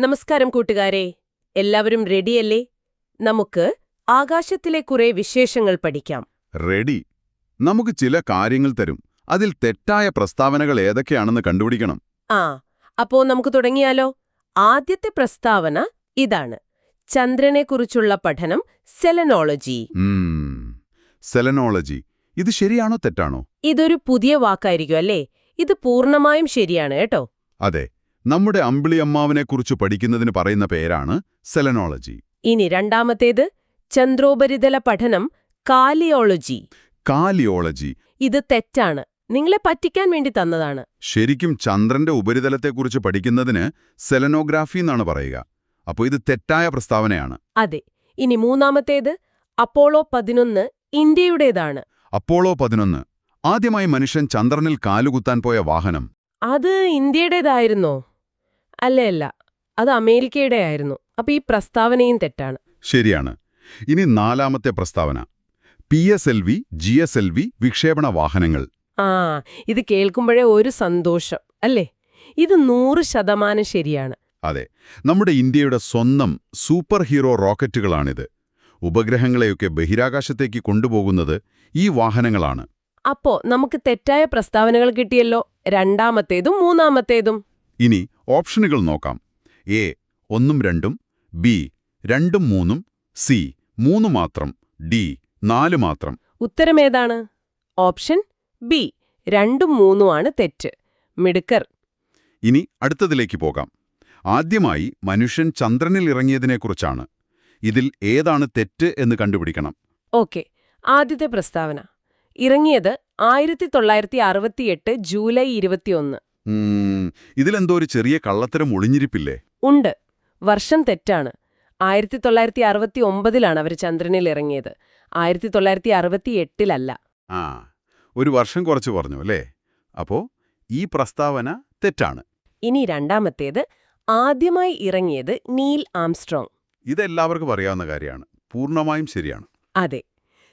നമസ്കാരം കൂട്ടുകാരെ. എല്ലാവരും റെഡിയല്ലേ? നമുക്ക് ആകാശത്തിലെ കുറെ വിശേഷങ്ങൾ പഠിക്കാം. റെഡി. നമുക്ക് ചില കാര്യങ്ങൾ തരും. അതിൽ തെറ്റായ പ്രസ്താവനകൾ ഏതൊക്കെയാണെന്ന് കണ്ടുപിടിക്കണം. ആ അപ്പോ നമുക്ക് തുടങ്ങിയാലോ? ആദ്യത്തെ പ്രസ്താവന ഇതാണ്. ചന്ദ്രനെക്കുറിച്ചുള്ള പഠനം സെലനോളജി. സെലനോളജി. ഇത് ശരിയാണോ തെറ്റാണോ? ഇതൊരു പുതിയ വാക്കായിരിക്കും അല്ലേ? ഇത് പൂർണമായും ശരിയാണ് കേട്ടോ. അതെ. നമ്മുടെ അമ്പിളിയമ്മാവിനെക്കുറിച്ച് പഠിക്കുന്നതിന് പറയുന്ന പേരാണ് സെലനോളജി. ഇനി രണ്ടാമത്തേത് ചന്ദ്രോപരിതല പഠനം കാലിയോളജി. കാലിയോളജി. ഇത് തെറ്റാണ്. നിങ്ങളെ പറ്റിക്കാൻ വേണ്ടി തന്നതാണ്. ശരിക്കും ചന്ദ്രന്റെ ഉപരിതലത്തെക്കുറിച്ച് പഠിക്കുന്നതിന് സെലനോഗ്രാഫി എന്നാണ് പറയുക. അപ്പോൾ ഇത് തെറ്റായ പ്രസ്താവനയാണ്. അതെ. ഇനി മൂന്നാമത്തേത് അപ്പോളോ പതിനൊന്ന് ഇന്ത്യയുടേതാണ്. അപ്പോളോ പതിനൊന്ന്. ആദ്യമായി മനുഷ്യൻ ചന്ദ്രനിൽ കാലുകുത്താൻ പോയ വാഹനം. അത് ഇന്ത്യയുടേതായിരുന്നോ? അല്ല അല്ല അത് അമേരിക്കയുടെ ആയിരുന്നു. അപ്പൊ ഈ പ്രസ്താവനയും തെറ്റാണ്. ശരിയാണ്. ഇനി നാലാമത്തെ പ്രസ്താവന. P S L V G S L V വിക്ഷേപണ വാഹനങ്ങൾ. ആ ഇത് കേൾക്കുമ്പോഴേ ഒരു സന്തോഷം അല്ലേ? ഇത് നൂറ് ശതമാനം ശരിയാണ്. അതെ നമ്മുടെ ഇന്ത്യയുടെ സ്വന്തം സൂപ്പർ ഹീറോ റോക്കറ്റുകളാണിത്. ഉപഗ്രഹങ്ങളെയൊക്കെ ബഹിരാകാശത്തേക്ക് കൊണ്ടുപോകുന്നത് ഈ വാഹനങ്ങളാണ്. അപ്പോ നമുക്ക് തെറ്റായ പ്രസ്താവനകൾ കിട്ടിയല്ലോ? രണ്ടാമത്തേതും മൂന്നാമത്തേതും? ഇനി ഓപ്ഷനുകൾ നോക്കാം. എ ഒന്നും രണ്ടും ബി രണ്ടും മൂന്നും സി മൂന്ന് മാത്രം ഡി നാല് മാത്രം. ഉത്തരമേതാണ് ഓപ്ഷൻ ബി രണ്ടും മൂന്നുമാണ് തെറ്റ്. മിടുക്കർ. ഇനി അടുത്തതിലേക്ക് പോകാം. ആദ്യമായി മനുഷ്യൻ ചന്ദ്രനിൽ ഇറങ്ങിയതിനെക്കുറിച്ചാണ് ഇതിൽ ഏതാണ് തെറ്റ് എന്ന് കണ്ടുപിടിക്കണം. ഓക്കെ ആദ്യത്തെ പ്രസ്താവന. ഇറങ്ങിയത് ആയിരത്തി തൊള്ളായിരത്തി അറുപത്തിയെട്ട് ജൂലൈ ഇരുപത്തിയൊന്ന്. ഇതിലെന്തോ ഒരു ചെറിയ കള്ളത്തരം ഒളിഞ്ഞിരിപ്പില്ലേ? ഉണ്ട്. വർഷം തെറ്റാണ്. ആയിരത്തി തൊള്ളായിരത്തി അറുപത്തി ഒമ്പതിലാണ് അവർ ചന്ദ്രനിൽ ഇറങ്ങിയത് ആയിരത്തി തൊള്ളായിരത്തി അറുപത്തി എട്ടിലല്ല ആ ഒരു വർഷം കുറച്ച് പറഞ്ഞു അല്ലേ? അപ്പോ ഈ പ്രസ്താവന തെറ്റാണ്. ഇനി രണ്ടാമത്തേത് ആദ്യമായി ഇറങ്ങിയത് നീൽ ആംസ്ട്രോങ്. ഇതെല്ലാവർക്കും അറിയാവുന്ന കാര്യമാണ്. പൂർണമായും ശരിയാണ്. അതെ.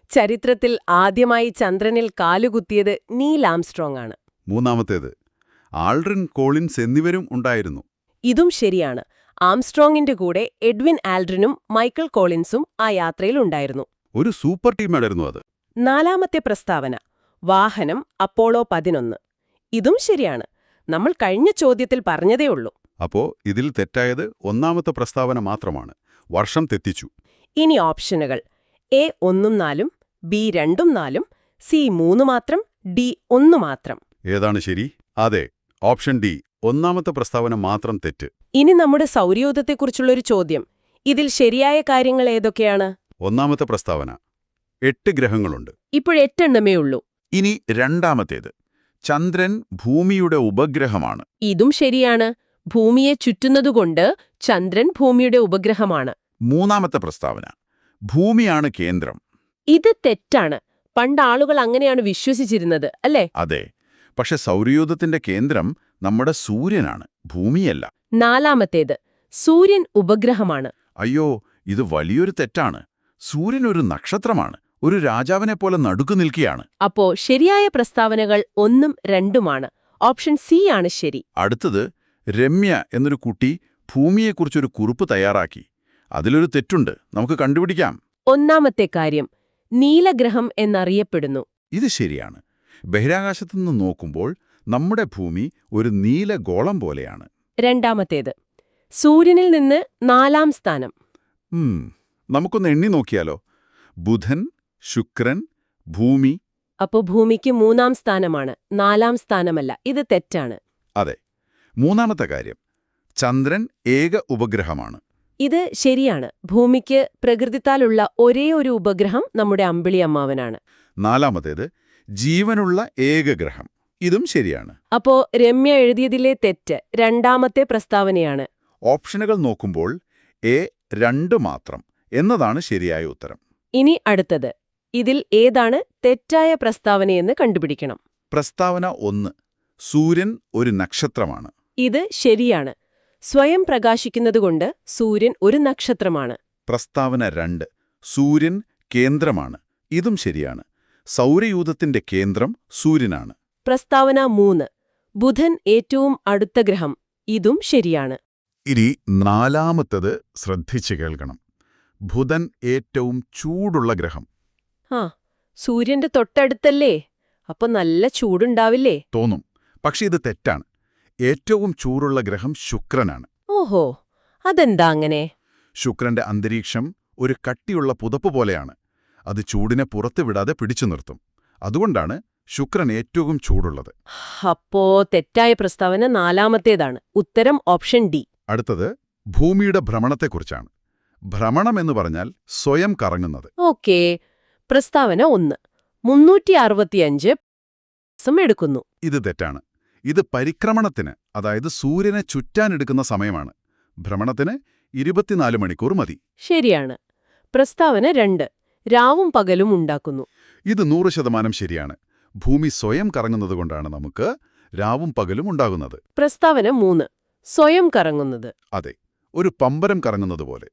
ചരിത്രത്തിൽ ആദ്യമായി ചന്ദ്രനിൽ കാലുകുത്തിയത് നീൽ ആംസ്ട്രോങ് ആണ്. മൂന്നാമത്തേത് ആൾഡ്രിൻ കോളിൻസ് എന്നിവരും ഉണ്ടായിരുന്നു. ഇതും ശരിയാണ്. ആംസ്ട്രോങ്ങിന്റെ കൂടെ എഡ്വിൻ ആൽഡ്രിനും മൈക്കിൾ കോളിൻസും ആ യാത്രയിൽ ഉണ്ടായിരുന്നു. ഒരു സൂപ്പർ ടീമായിരുന്നു അത്. നാലാമത്തെ പ്രസ്താവന വാഹനം അപ്പോളോ പതിനൊന്ന്. ഇതും ശരിയാണ്. നമ്മൾ കഴിഞ്ഞ ചോദ്യത്തിൽ പറഞ്ഞതേയുള്ളൂ അപ്പോ ഇതിൽ തെറ്റായത് ഒന്നാമത്തെ പ്രസ്താവന മാത്രമാണ്. വർഷം തെറ്റിച്ചു. ഇനി ഓപ്ഷനുകൾ. എ ഒന്നും നാലും ബി രണ്ടും നാലും സി മൂന്ന് മാത്രം ഡി ഒന്നു മാത്രം. ഏതാണ് ശരി? അതെ. ഓപ്ഷൻ ഡി ഒന്നാമത്തെ പ്രസ്താവന മാത്രം തെറ്റ്. ഇനി നമ്മുടെ സൗരയൂഥത്തെക്കുറിച്ചുള്ളൊരു ചോദ്യം. ഇതിൽ ശരിയായ കാര്യങ്ങൾ ഏതൊക്കെയാണ്? ഒന്നാമത്തെ പ്രസ്താവന എട്ട് ഗ്രഹങ്ങളുണ്ട്. ഇപ്പോഴെട്ടെണ്ണമേ ഉള്ളൂ. ഇനി രണ്ടാമത്തേത് ചന്ദ്രൻ ഭൂമിയുടെ ഉപഗ്രഹമാണ്. ഇതും ശരിയാണ്. ഭൂമിയെ ചുറ്റുന്നതുകൊണ്ട് ചന്ദ്രൻ ഭൂമിയുടെ ഉപഗ്രഹമാണ്. മൂന്നാമത്തെ പ്രസ്താവന ഭൂമിയാണ് കേന്ദ്രം. ഇത് തെറ്റാണ്. പണ്ട് ആളുകൾ അങ്ങനെയാണ് വിശ്വസിച്ചിരുന്നത് അല്ലേ? അതെ. പക്ഷെ സൗരയൂഥത്തിന്റെ കേന്ദ്രം നമ്മുടെ സൂര്യനാണ് ഭൂമിയല്ല. നാലാമത്തേത് സൂര്യൻ ഉപഗ്രഹമാണ്. അയ്യോ ഇത് വലിയൊരു തെറ്റാണ്. സൂര്യൻ ഒരു നക്ഷത്രമാണ് ഒരു രാജാവിനെ പോലെ നടുക്കു നിൽക്കുകയാണ്. അപ്പോ ശരിയായ പ്രസ്താവനകൾ ഒന്നും രണ്ടുമാണ്. ഓപ്ഷൻ സി ആണ് ശരി. അടുത്തത് രമ്യ എന്നൊരു കുട്ടി ഭൂമിയെക്കുറിച്ചൊരു കുറിപ്പ് തയ്യാറാക്കി. അതിലൊരു തെറ്റുണ്ട് നമുക്ക് കണ്ടുപിടിക്കാം. ഒന്നാമത്തെ കാര്യം നീലഗ്രഹം എന്നറിയപ്പെടുന്നു. ഇത് ശരിയാണ്. ബഹിരാകാശത്തുനിന്ന് നോക്കുമ്പോൾ നമ്മുടെ ഭൂമി ഒരു നീല ഗോളം പോലെയാണ്. രണ്ടാമത്തേത്. സൂര്യനിൽ നിന്ന് നാലാം സ്ഥാനം. നമുക്കൊന്ന് എണ്ണി നോക്കിയാലോ. ബുധൻ ശുക്രൻ ഭൂമി. അപ്പോ ഭൂമിക്ക് മൂന്നാം സ്ഥാനമാണ്. നാലാം സ്ഥാനമല്ല. ഇത് തെറ്റാണ്. അതെ. മൂന്നാമത്തെ കാര്യം. ചന്ദ്രൻ ഏക ഉപഗ്രഹമാണ്. ഇത് ശരിയാണ്. ഭൂമിക്ക് പ്രകൃതിത്താലുള്ള ഒരേ ഒരു ഉപഗ്രഹം നമ്മുടെ അമ്പിളി അമ്മാവനാണ് നാലാമത്തേത്. ജീവനുള്ള ഏകഗ്രഹം. ഇതും ശരിയാണ്. അപ്പോ രമ്യ എഴുതിയതിലെ തെറ്റ് രണ്ടാമത്തെ പ്രസ്താവനയാണ്. ഓപ്ഷനുകൾ നോക്കുമ്പോൾ എ രണ്ട് മാത്രം എന്നതാണ് ശരിയായ ഉത്തരം. ഇനി അടുത്തത്. ഇതിൽ ഏതാണ് തെറ്റായ പ്രസ്താവനയെന്ന് കണ്ടുപിടിക്കണം. പ്രസ്താവന ഒന്ന്. സൂര്യൻ ഒരു നക്ഷത്രമാണ്. ഇത് ശരിയാണ്. സ്വയം പ്രകാശിക്കുന്നതുകൊണ്ട് സൂര്യൻ ഒരു നക്ഷത്രമാണ്. പ്രസ്താവന രണ്ട്. സൂര്യൻ കേന്ദ്രമാണ്. ഇതും ശരിയാണ്. സൗരയൂഥത്തിന്റെ കേന്ദ്രം സൂര്യനാണ്. പ്രസ്താവന മൂന്ന്. ബുധൻ ഏറ്റവും അടുത്ത ഗ്രഹം. ഇതും ശരിയാണ്. ഇനി നാലാമത്തത് ശ്രദ്ധിച്ചു കേൾക്കണം. ബുധൻ ഏറ്റവും ചൂടുള്ള ഗ്രഹം. ആ സൂര്യന്റെ തൊട്ടടുത്തല്ലേ? അപ്പൊ നല്ല ചൂടുണ്ടാവില്ലേ? തോന്നും. പക്ഷെ ഇത് തെറ്റാണ്. ഏറ്റവും ചൂടുള്ള ഗ്രഹം ശുക്രനാണ്. ഓഹോ അതെന്താ അങ്ങനെ? ശുക്രന്റെ അന്തരീക്ഷം ഒരു കട്ടിയുള്ള പുതപ്പ് പോലെയാണ്. അത് ചൂടിനെ പുറത്ത് വിടാതെ പിടിച്ചു നിർത്തും. അതുകൊണ്ടാണ് ശുക്രൻ ഏറ്റവും ചൂടുള്ളത്. അപ്പോ തെറ്റായ പ്രസ്താവന നാലാമത്തേതാണ്. ഉത്തരം ഓപ്ഷൻ ഡി. അടുത്തത് ഭൂമിയുടെ ഭ്രമണത്തെക്കുറിച്ചാണ്. ഭ്രമണം എന്ന് പറഞ്ഞാൽ സ്വയം കറങ്ങുന്നത്. ഓക്കേ. പ്രസ്താവന ഒന്ന്. മുന്നൂറ്റി അറുപത്തിയഞ്ച് എടുക്കുന്നു. ഇത് തെറ്റാണ്. ഇത് പരിക്രമണത്തിന് അതായത് സൂര്യനെ ചുറ്റാനെടുക്കുന്ന സമയമാണ്. ഭ്രമണത്തിന് ഇരുപത്തിനാല് മണിക്കൂർ മതി. ശരിയാണ്. പ്രസ്താവന രണ്ട്. രാവും പകലും ഉണ്ടാക്കുന്നു. ഇത് നൂറ് ശതമാനം ശരിയാണ്. ഭൂമി സ്വയം കറങ്ങുന്നതുകൊണ്ടാണ് നമുക്ക് രാവും പകലും ഉണ്ടാകുന്നത്. പ്രസ്താവന മൂന്ന്. സ്വയം കറങ്ങുന്നത്. അതെ ഒരു പമ്പരം കറങ്ങുന്നത് പോലെ.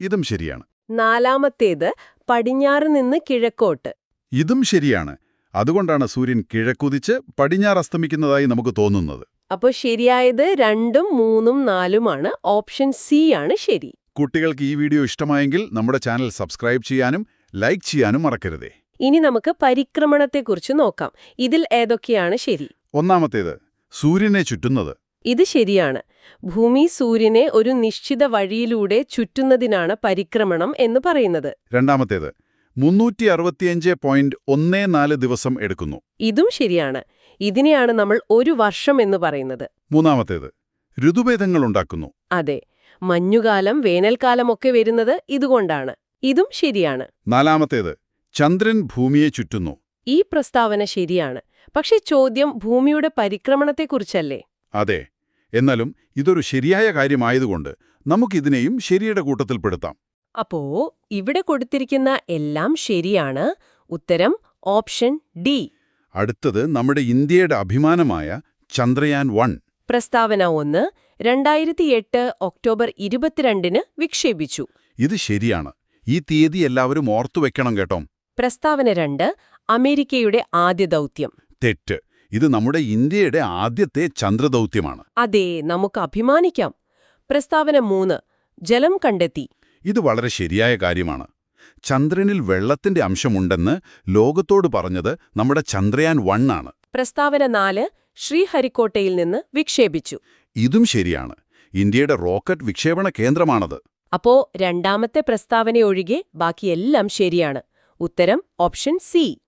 ഇതും ശരിയാണ്. നാലാമത്തേത് പടിഞ്ഞാറ് നിന്ന് കിഴക്കോട്ട്. ഇതും ശരിയാണ്. അതുകൊണ്ടാണ് സൂര്യൻ കിഴക്കുതിച്ച് പടിഞ്ഞാറ് അസ്തമിക്കുന്നതായി നമുക്ക് തോന്നുന്നത്. അപ്പോൾ ശരിയായത് രണ്ടും മൂന്നും നാലുമാണ്. ഓപ്ഷൻ സി ആണ് ശരി. കുട്ടികൾക്ക് ഈ വീഡിയോ ഇഷ്ടമായെങ്കിൽ നമ്മുടെ ചാനൽ സബ്സ്ക്രൈബ് ചെയ്യാനും ലൈക്ക് ചെയ്യാനും മറക്കരുതേ. ഇനി നമുക്ക് പരിക്രമണത്തെക്കുറിച്ച് നോക്കാം. ഇതിൽ ഏതൊക്കെയാണ് ശരി? ഒന്നാമത്തേത് സൂര്യനെ ചുറ്റുന്നത്. ഇത് ശരിയാണ്. ഭൂമി സൂര്യനെ ഒരു നിശ്ചിത വഴിയിലൂടെ ചുറ്റുന്നതിനാണ് പരിക്രമണം എന്ന് പറയുന്നത്. രണ്ടാമത്തേത് മുന്നൂറ്റി അറുപത്തിയഞ്ച് പോയിന്റ് ഒന്നേ നാല് ദിവസം എടുക്കുന്നു. ഇതും ശരിയാണ്. ഇതിനെയാണ് നമ്മൾ ഒരു വർഷം എന്ന് പറയുന്നത്. മൂന്നാമത്തേത് ഋതുഭേദങ്ങൾ ഉണ്ടാക്കുന്നു അതെ. മഞ്ഞുകാലം വേനൽക്കാലമൊക്കെ വരുന്നത് ഇതുകൊണ്ടാണ്. ഇതും ശരിയാണ്. നാലാമത്തേത് ചന്ദ്രൻ ഭൂമിയെ ചുറ്റുന്നു. ഈ പ്രസ്താവന ശരിയാണ്. പക്ഷേ ചോദ്യം ഭൂമിയുടെ പരിക്രമണത്തെക്കുറിച്ചല്ലേ? അതെ. എന്നാലും ഇതൊരു ശരിയായ കാര്യമായതുകൊണ്ട് നമുക്കിതിനെയും ശരിയുടെ കൂട്ടത്തിൽപ്പെടുത്താം അപ്പോ ഇവിടെ കൊടുത്തിരിക്കുന്ന എല്ലാം ശരിയാണ്. ഉത്തരം ഓപ്ഷൻ ഡി. അടുത്തത് നമ്മുടെ ഇന്ത്യയുടെ അഭിമാനമായ ചന്ദ്രയാൻ വൺ. പ്രസ്താവന ഒന്ന് രണ്ടായിരത്തി എട്ട് ഒക്ടോബർ ഇരുപത്തിരണ്ടിന് വിക്ഷേപിച്ചു. ഇത് ശരിയാണ്. ഈ തീയതി എല്ലാവരും ഓർത്തുവെക്കണം കേട്ടോ. പ്രസ്താവന രണ്ട് അമേരിക്കയുടെ ആദ്യ ദൗത്യം. തെറ്റ്. ഇത് നമ്മുടെ ഇന്ത്യയുടെ ആദ്യത്തെ ചന്ദ്രദൗത്യമാണ്. അതെ നമുക്ക് അഭിമാനിക്കാം. പ്രസ്താവന മൂന്ന് ജലം കണ്ടെത്തി. ഇത് വളരെ ശരിയായ കാര്യമാണ്. ചന്ദ്രനിൽ വെള്ളത്തിന്റെ അംശമുണ്ടെന്ന് ലോകത്തോട് പറഞ്ഞത് നമ്മുടെ ചന്ദ്രയാൻ വൺ ആണ്. പ്രസ്താവന നാല് ശ്രീഹരിക്കോട്ടയിൽ നിന്ന് വിക്ഷേപിച്ചു. ഇതും ശരിയാണ്. ഇന്ത്യയുടെ റോക്കറ്റ് വിക്ഷേപണ കേന്ദ്രമാണത്. അപ്പോ രണ്ടാമത്തെ പ്രസ്താവനയൊഴികെ ബാക്കിയെല്ലാം ശരിയാണ്. ഉത്തരം ഓപ്ഷൻ സി.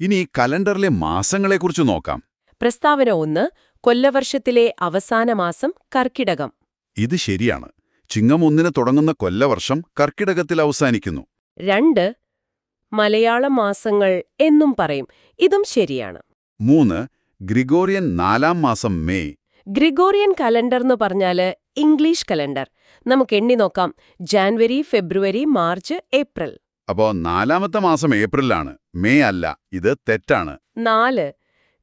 ഇനി കലണ്ടറിലെ മാസങ്ങളെക്കുറിച്ച് നോക്കാം. പ്രസ്താവന ഒന്ന് കൊല്ലവർഷത്തിലെ അവസാന മാസം കർക്കിടകം. ഇത് ശരിയാണ്. ചിങ്ങം ഒന്നിന് തുടങ്ങുന്ന കൊല്ലവർഷം കർക്കിടകത്തിൽ അവസാനിക്കുന്നു. രണ്ട് മലയാള മാസങ്ങൾ എന്നും പറയും. ഇതും ശരിയാണ്. മൂന്ന് ഗ്രിഗോറിയൻ നാലാം മാസം മേ ഗ്രിഗോറിയൻ കലണ്ടർ എന്ന് പറഞ്ഞാൽ ഇംഗ്ലീഷ് കലണ്ടർ. നമുക്ക് എണ്ണി നോക്കാം. January February March April. അപ്പോ നാലാമത്തെ മാസം ഏപ്രിലാണ്. മെയ് അല്ല ഇത് തെറ്റാണ്. നാല്.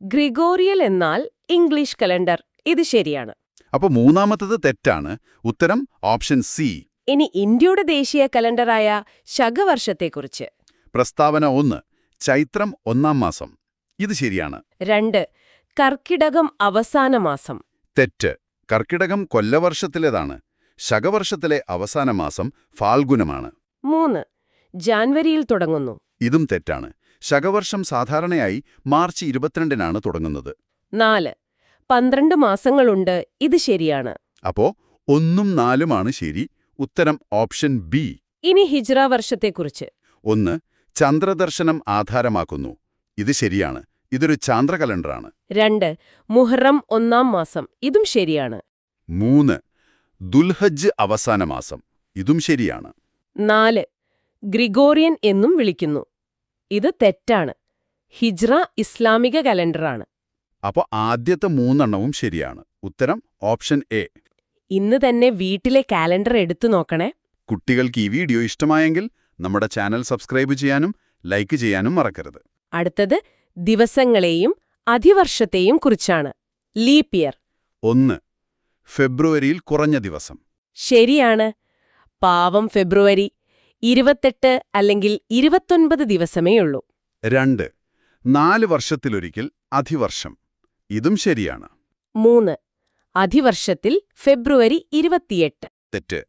ഗ്രിഗോറിയൽ എന്നാൽ ഇംഗ്ലീഷ് കലണ്ടർ. ഇത് ശരിയാണ്. അപ്പൊ മൂന്നാമത്തത് തെറ്റാണ്. ഉത്തരം ഓപ്ഷൻ സി. ഇനി ഇന്ത്യയുടെ ദേശീയ കലണ്ടറായ ശകവർഷത്തെക്കുറിച്ച്. പ്രസ്താവന ഒന്ന്. ചൈത്രം ഒന്നാം മാസം. ഇത് ശരിയാണ്. രണ്ട്. കർക്കിടകം അവസാന മാസം. തെറ്റ്. കർക്കിടകം കൊല്ലവർഷത്തിലേതാണ്. ശകവർഷത്തിലെ അവസാന മാസം ഫാൽഗുനമാണ്. മൂന്ന്. ജാൻവരിയിൽ തുടങ്ങുന്നു. ഇതും തെറ്റാണ്. ശകവർഷം സാധാരണയായി മാർച്ച് ഇരുപത്തിരണ്ടിനാണ് തുടങ്ങുന്നത്. നാല്. പന്ത്രണ്ട് മാസങ്ങളുണ്ട്. ഇത് ശരിയാണ്. അപ്പോ ഒന്നും നാലുമാണ് ശരി. ഉത്തരം ഓപ്ഷൻ ബി. ഇനി ഹിജ്റ വർഷത്തെക്കുറിച്ച്. ഒന്ന്. ചന്ദ്രദർശനം ആധാരമാക്കുന്നു. ഇത് ശരിയാണ്. ഇതൊരു ചാന്ദ്ര കലണ്ടറാണ്. രണ്ട് മുഹറം ഒന്നാം മാസം. ഇതും ശരിയാണ്. മൂന്ന് ദുൽഹജ് അവസാന മാസം. ഇതും ശരിയാണ്. നാല് ഗ്രിഗോറിയൻ എന്നും വിളിക്കുന്നു. ഇത് തെറ്റാണ്. ഹിജ്റ ഇസ്ലാമിക കലണ്ടറാണ്. അപ്പോൾ ആദ്യത്തെ മൂന്നെണ്ണവും ശരിയാണ്. ഉത്തരം ഓപ്ഷൻ എ. ഇന്ന് തന്നെ വീട്ടിലെ കാലണ്ടർ എടുത്തു നോക്കണേ. കുട്ടികൾക്ക് ഈ വീഡിയോ ഇഷ്ടമായെങ്കിൽ നമ്മുടെ ചാനൽ സബ്സ്ക്രൈബ് ചെയ്യാനും ലൈക്ക് ചെയ്യാനും മറക്കരുത്. അടുത്തത് ദിവസങ്ങളെയും അധിവർഷത്തെയും കുറിച്ചാണ്. Leap year. ഒന്ന്. ഫെബ്രുവരിയിൽ കുറഞ്ഞ ദിവസം. ശരിയാണ്. പാവം ഫെബ്രുവരി. ഇരുപത്തെട്ട് അല്ലെങ്കിൽ ഇരുപത്തൊൻപത് ദിവസമേയുള്ളൂ രണ്ട്. നാല് വർഷത്തിലൊരിക്കൽ അധിവർഷം. ഇതും ശരിയാണ്. മൂന്ന്. അധിവർഷത്തിൽ ഫെബ്രുവരി ഇരുപത്തിയെട്ട്. തെറ്റ്.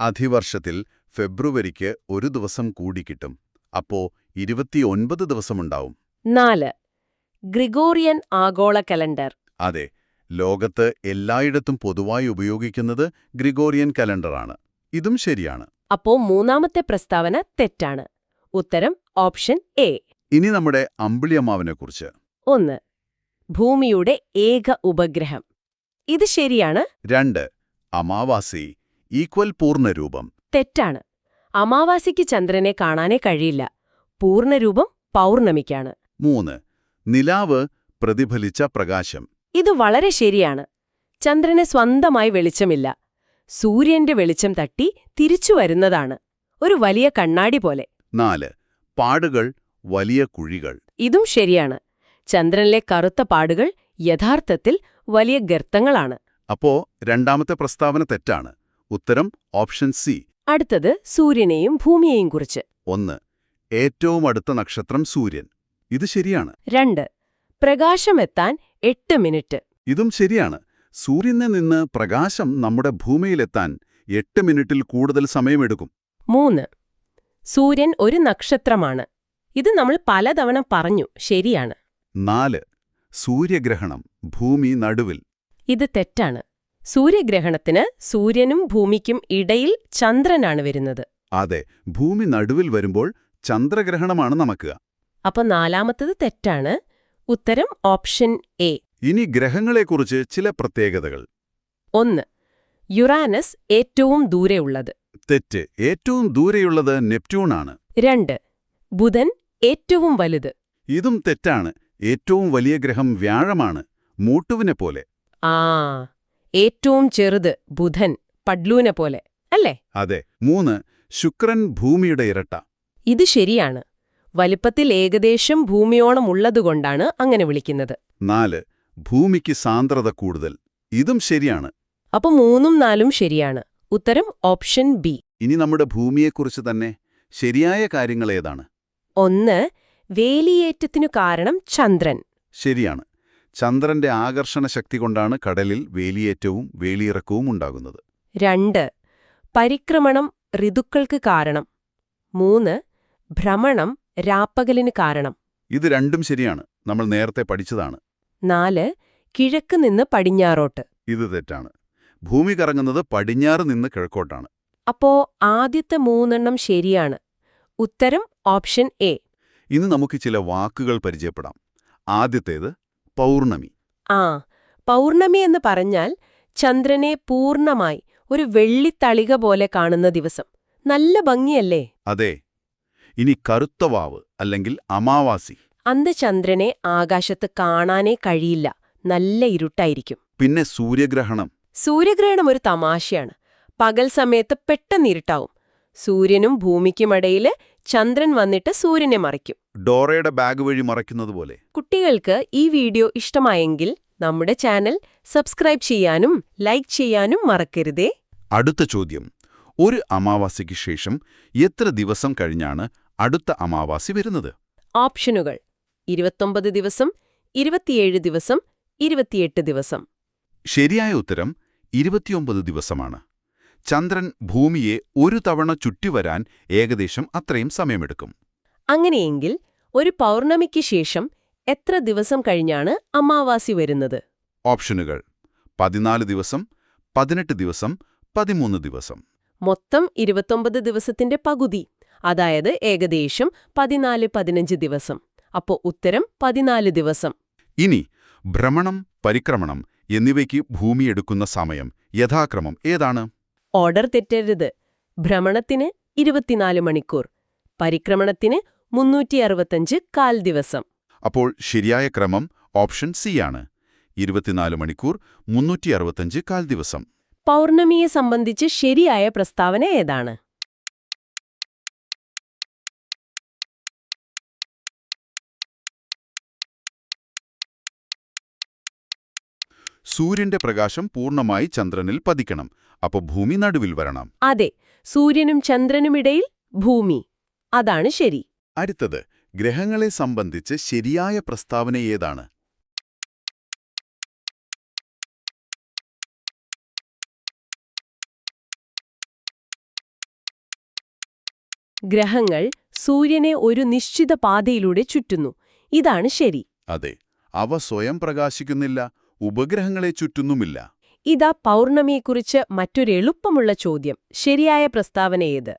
അധിവർഷത്തിൽ ഫെബ്രുവരിക്ക് ഒരു ദിവസം കൂടി കിട്ടും. അപ്പോ ഇരുപത്തിയൊൻപത് ദിവസമുണ്ടാവും. നാല്. ഗ്രിഗോറിയൻ ആഗോള കലണ്ടർ. അതെ ലോകത്ത് എല്ലായിടത്തും പൊതുവായി ഉപയോഗിക്കുന്നത് ഗ്രിഗോറിയൻ കലണ്ടറാണ്. ഇതും ശരിയാണ്. അപ്പോ മൂന്നാമത്തെ പ്രസ്താവന തെറ്റാണ്. ഉത്തരം ഓപ്ഷൻ എ. ഇനി നമ്മുടെ അമ്പിളിയമ്മാവിനെക്കുറിച്ച്. ഒന്ന്. ഭൂമിയുടെ ഏക ഉപഗ്രഹം. ഇത് ശരിയാണ്? രണ്ട്. അമാവാസി ഈക്വൽ പൂർണരൂപം. തെറ്റാണ്. അമാവാസിക്ക് ചന്ദ്രനെ കാണാനേ കഴിയില്ല. പൂർണരൂപം പൗർണമിക്കാണ്. മൂന്ന്. നിലാവ് പ്രതിഫലിച്ച പ്രകാശം. ഇത് വളരെ ശരിയാണ്. ചന്ദ്രന് സ്വന്തമായി വെളിച്ചമില്ല. സൂര്യന്റെ വെളിച്ചം തട്ടി തിരിച്ചു വരുന്നതാണ്. ഒരു വലിയ കണ്ണാടി പോലെ. നാല്. പാടുകൾ വലിയ കുഴികൾ. ഇതും ശരിയാണ്. ചന്ദ്രനിലെ കറുത്ത പാടുകൾ യഥാർത്ഥത്തിൽ വലിയ ഗർത്തങ്ങളാണ്. അപ്പോ രണ്ടാമത്തെ പ്രസ്താവന തെറ്റാണ്. ഉത്തരം ഓപ്ഷൻ സി. അടുത്തത് സൂര്യനെയും ഭൂമിയെയും കുറിച്ച്. ഒന്ന്. ഏറ്റവും അടുത്ത നക്ഷത്രം സൂര്യൻ. ഇത് ശരിയാണ്. രണ്ട് പ്രകാശമെത്താൻ എട്ട് മിനിറ്റ്. ഇതും ശരിയാണ്. സൂര്യനിൽ നിന്ന് പ്രകാശം നമ്മുടെ ഭൂമിയിലെത്താൻ എട്ട് മിനിറ്റിൽ കൂടുതൽ സമയമെടുക്കും. മൂന്ന് സൂര്യൻ ഒരു നക്ഷത്രമാണ്. ഇത് നമ്മൾ പലതവണ പറഞ്ഞു ശരിയാണ്. നാല് സൂര്യഗ്രഹണം ഭൂമി നടുവിൽ. ഇത് തെറ്റാണ്. സൂര്യഗ്രഹണത്തിന് സൂര്യനും ഭൂമിക്കും ഇടയിൽ ചന്ദ്രനാണ് വരുന്നത്. അതെ ഭൂമി നടുവിൽ വരുമ്പോൾ ചന്ദ്രഗ്രഹണമാണ് നമുക്ക് അപ്പൊ നാലാമത്തത് തെറ്റാണ്. ഉത്തരം ഓപ്ഷൻ എ. ഇനി ഗ്രഹങ്ങളെക്കുറിച്ച് ചില പ്രത്യേകതകൾ. ഒന്ന് യുറാനസ് ഏറ്റവും ദൂരെയുള്ളത് തെറ്റ് ഏറ്റവും ദൂരെയുള്ളത് നെപ്റ്റ്യൂണാണ്. രണ്ട് ബുധൻ ഏറ്റവും വലുത്. ഇതും തെറ്റാണ്. ഏറ്റവും വലിയ ഗ്രഹം വ്യാഴമാണ് മൂട്ടുവിനെ പോലെ. ആ ഏറ്റവും ചെറുത് ബുധൻ പഡ്ലൂനെ പോലെ. അല്ലേ? അതെ. മൂന്ന് ശുക്രൻ ഭൂമിയുടെ ഇരട്ട. ഇത് ശരിയാണ്. വലിപ്പത്തിൽ ഏകദേശം ഭൂമിയോളം ഉള്ളതുകൊണ്ടാണ് അങ്ങനെ വിളിക്കുന്നത്. നാല് ഭൂമിക്ക് സാന്ദ്രത കൂടുതൽ. ഇതും ശരിയാണ്. അപ്പൊ മൂന്നും നാലും ശരിയാണ്. ഉത്തരം ഓപ്ഷൻ ബി. ഇനി നമ്മുടെ ഭൂമിയെക്കുറിച്ച് തന്നെ ശരിയായ കാര്യങ്ങൾ ഏതാണ്? ഒന്ന് വേലിയേറ്റത്തിനു കാരണം ചന്ദ്രൻ. ശരിയാണ്. ചന്ദ്രന്റെ ആകർഷണ ശക്തി കൊണ്ടാണ് കടലിൽ വേലിയേറ്റവും വേലിയിറക്കവും ഉണ്ടാകുന്നത്. രണ്ട് പരിക്രമണം ഋതുക്കൾക്ക് കാരണം. മൂന്ന് ഭ്രമണം രാപ്പകലിന് കാരണം. ഇത് രണ്ടും ശരിയാണ്. നമ്മൾ നേരത്തെ പഠിച്ചതാണ്. നാല് കിഴക്ക് നിന്ന് പടിഞ്ഞാറോട്ട്. ഇത് തെറ്റാണ്. ഭൂമി കറങ്ങുന്നത് പടിഞ്ഞാറ് നിന്ന് കിഴക്കോട്ടാണ്. അപ്പോ ആദ്യത്തെ മൂന്നെണ്ണം ശരിയാണ്. ഉത്തരം ഓപ്ഷൻ എ. ഇന്ന് നമുക്ക് ചില വാക്കുകൾ പരിചയപ്പെടാം. ആദ്യത്തേത് പൗർണമി. ആ പൗർണമി എന്ന് പറഞ്ഞാൽ ചന്ദ്രനെ പൂർണമായി ഒരു വെള്ളിത്തളിക പോലെ കാണുന്ന ദിവസം. നല്ല ഭംഗിയല്ലേ? അതെ ഇനി കറുത്തവാവ് അല്ലെങ്കിൽ അമാവാസി. അന്ന് ചന്ദ്രനെ ആകാശത്ത് കാണാനേ കഴിയില്ല. നല്ല ഇരുട്ടായിരിക്കും. പിന്നെ സൂര്യഗ്രഹണം. സൂര്യഗ്രഹണം ഒരു തമാശയാണ്. പകൽ സമയത്ത് പെട്ടെന്ന് ഇരുട്ടാവും. സൂര്യനും ഭൂമിക്കുമിടയിൽ ചന്ദ്രൻ വന്നിട്ട് സൂര്യനെ മറിക്കും ഡോറയുടെ ബാഗ് വഴി മറയ്ക്കുന്നത് പോലെ. കുട്ടികൾക്ക് ഈ വീഡിയോ ഇഷ്ടമായെങ്കിൽ നമ്മുടെ ചാനൽ സബ്സ്ക്രൈബ് ചെയ്യാനും ലൈക്ക് ചെയ്യാനും മറക്കരുതേ. അടുത്ത ചോദ്യം. ഒരു അമാവാസിക്ക് ശേഷം എത്ര ദിവസം കഴിഞ്ഞാണ് അടുത്ത അമാവാസി വരുന്നത്. ഓപ്ഷനുകൾ. ഇരുപത്തൊമ്പത് ദിവസം ഇരുപത്തിയേഴ് ദിവസം ഇരുപത്തിയെട്ട് ദിവസം. ശരിയായ ഉത്തരം ഇരുപത്തിയൊമ്പത് ദിവസമാണ്. ചന്ദ്രൻ ഭൂമിയെ ഒരു തവണ ചുറ്റിവരാൻ ഏകദേശം അത്രയും സമയമെടുക്കും. അങ്ങനെയെങ്കിൽ ഒരു പൗർണമിക്ക് ശേഷം എത്ര ദിവസം കഴിഞ്ഞാണ് അമാവാസി വരുന്നത്? ഓപ്ഷനുകൾ. പതിനാല് ദിവസം പതിനെട്ട് ദിവസം പതിമൂന്ന് ദിവസം. മൊത്തം ഇരുപത്തൊമ്പത് ദിവസത്തിന്റെ പകുതി. അതായത് ഏകദേശം പതിനാല് പതിനഞ്ച് ദിവസം. അപ്പോൾ ഉത്തരം പതിനാല് ദിവസം. ഇനി ഭ്രമണം പരിക്രമണം എന്നിവയ്ക്ക് ഭൂമിയെടുക്കുന്ന സമയം യഥാക്രമം ഏതാണ്? ഓർഡർ തെറ്റരുത്. ഭ്രമണത്തിന് ഇരുപത്തിനാല് മണിക്കൂർ. പരിക്രമണത്തിന് മുന്നൂറ്റി അറുപത്തഞ്ച് കാൽ ദിവസം. അപ്പോൾ ശരിയായ ക്രമം ഓപ്ഷൻ സി ആണ്. ഇരുപത്തിനാല് മണിക്കൂർ മുന്നൂറ്റി അറുപത്തഞ്ച് കാൽ ദിവസം. പൗർണമിയെ സംബന്ധിച്ച് ശരിയായ പ്രസ്താവന ഏതാണ്? സൂര്യന്റെ പ്രകാശം പൂർണമായി ചന്ദ്രനിൽ പതിക്കണം. അപ്പോൾ ഭൂമി നടുവിൽ വരണം. അതെ സൂര്യനും ചന്ദ്രനുമിടയിൽ ഭൂമി. അതാണ് ശരി. അടുത്തത് ഗ്രഹങ്ങളെ സംബന്ധിച്ച് ശരിയായ പ്രസ്താവന ഏതാണ്? ഗ്രഹങ്ങൾ സൂര്യനെ ഒരു നിശ്ചിത പാതയിലൂടെ ചുറ്റുന്നു. ഇതാണ് ശരി. അതെ അവ സ്വയം പ്രകാശിക്കുന്നില്ല. ഉപഗ്രഹങ്ങളെ ചുറ്റുന്നുമില്ല. ഇതാ പൗർണമിയെക്കുറിച്ച് മറ്റൊരു എളുപ്പമുള്ള ചോദ്യം. ശരിയായ പ്രസ്താവന ഏത്?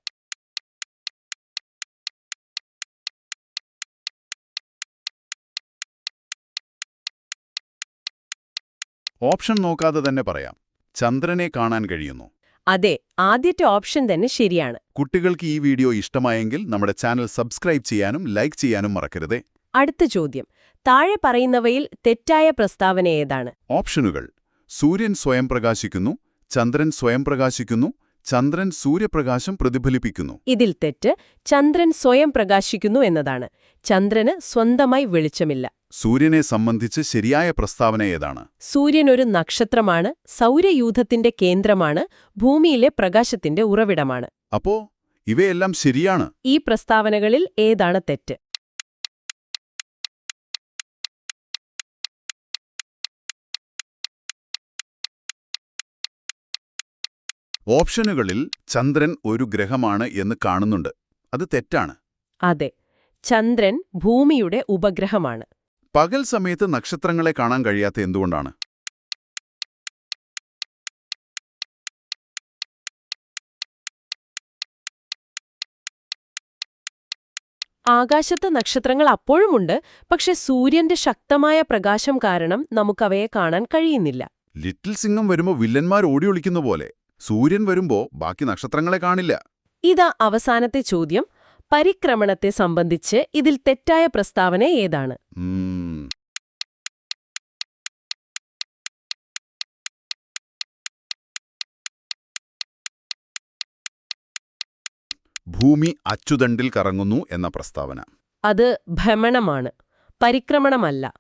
ഓപ്ഷൻ നോക്കാതെ തന്നെ പറയാം. ചന്ദ്രനെ കാണാൻ കഴിയുന്നു. അതെ ആദ്യത്തെ ഓപ്ഷൻ തന്നെ ശരിയാണ്. കുട്ടികൾക്ക് ഈ വീഡിയോ ഇഷ്ടമായെങ്കിൽ നമ്മുടെ ചാനൽ സബ്സ്ക്രൈബ് ചെയ്യാനും ലൈക്ക് ചെയ്യാനും മറക്കരുതേ. അടുത്ത ചോദ്യം. താഴെ പറയുന്നവയിൽ തെറ്റായ പ്രസ്താവന ഏതാണ്? ഓപ്ഷനുകൾ. സൂര്യൻ സ്വയം പ്രകാശിക്കുന്നു ചന്ദ്രൻ സ്വയം പ്രകാശിക്കുന്നു ചന്ദ്രൻ സൂര്യപ്രകാശം പ്രതിഫലിപ്പിക്കുന്നു. ഇതിൽ തെറ്റ് ചന്ദ്രൻ സ്വയം പ്രകാശിക്കുന്നു എന്നതാണ്. ചന്ദ്രന് സ്വന്തമായി വെളിച്ചമില്ല. സൂര്യനെ സംബന്ധിച്ച് ശരിയായ പ്രസ്താവന ഏതാണ്? സൂര്യൻ ഒരു നക്ഷത്രമാണ് സൗരയൂഥത്തിന്റെ കേന്ദ്രമാണ് ഭൂമിയിലെ പ്രകാശത്തിന്റെ ഉറവിടമാണ്. അപ്പോ ഇവയെല്ലാം ശരിയാണ്? ഈ പ്രസ്താവനകളിൽ ഏതാണ് തെറ്റ്? ഓപ്ഷനുകളിൽ ചന്ദ്രൻ ഒരു ഗ്രഹമാണ് എന്ന് കാണുന്നുണ്ട്. അത് തെറ്റാണ്. അതെ. ചന്ദ്രൻ ഭൂമിയുടെ ഉപഗ്രഹമാണ്. പകൽ സമയത്ത് നക്ഷത്രങ്ങളെ കാണാൻ കഴിയാത്ത എന്തുകൊണ്ടാണ്? ആകാശത്ത് നക്ഷത്രങ്ങൾ അപ്പോഴുമുണ്ട് പക്ഷെ സൂര്യന്റെ ശക്തമായ പ്രകാശം കാരണം നമുക്കവയെ കാണാൻ കഴിയുന്നില്ല. ലിറ്റിൽ സിംഗം വരുമ്പോ വില്ലന്മാർ ഓടിയൊളിക്കുന്ന പോലെ. സൂര്യൻ വരുമ്പോ ബാക്കി നക്ഷത്രങ്ങളെ കാണില്ല. ഇതാ അവസാനത്തെ ചോദ്യം. പരിക്രമണത്തെ സംബന്ധിച്ച് ഇതിൽ തെറ്റായ പ്രസ്താവന ഏതാണ്? ഭൂമി അച്ചുതണ്ടിൽ കറങ്ങുന്നു എന്ന പ്രസ്താവന. അത് ഭ്രമണമാണ്. പരിക്രമണമല്ല.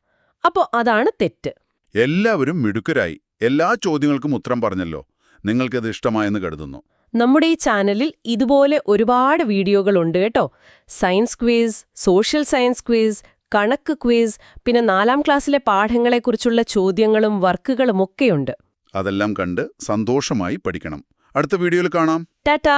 അപ്പോ അതാണ് തെറ്റ്. എല്ലാവരും മിടുക്കരായി. എല്ലാ ചോദ്യങ്ങൾക്കും ഉത്തരം പറഞ്ഞല്ലോ. നിങ്ങൾക്കത് ഇഷ്ടമായെന്ന് കരുതുന്നു. നമ്മുടെ ഈ ചാനലിൽ ഇതുപോലെ ഒരുപാട് വീഡിയോകളുണ്ട് കേട്ടോ. Science quiz social science quiz കണക്ക് ക്വിസ് പിന്നെ നാലാം ക്ലാസ്സിലെ പാഠങ്ങളെക്കുറിച്ചുള്ള ചോദ്യങ്ങളും വർക്കുകളും ഒക്കെയുണ്ട്. അതെല്ലാം കണ്ട് സന്തോഷമായി പഠിക്കണം. അടുത്ത വീഡിയോയിൽ കാണാം. ടാറ്റാ!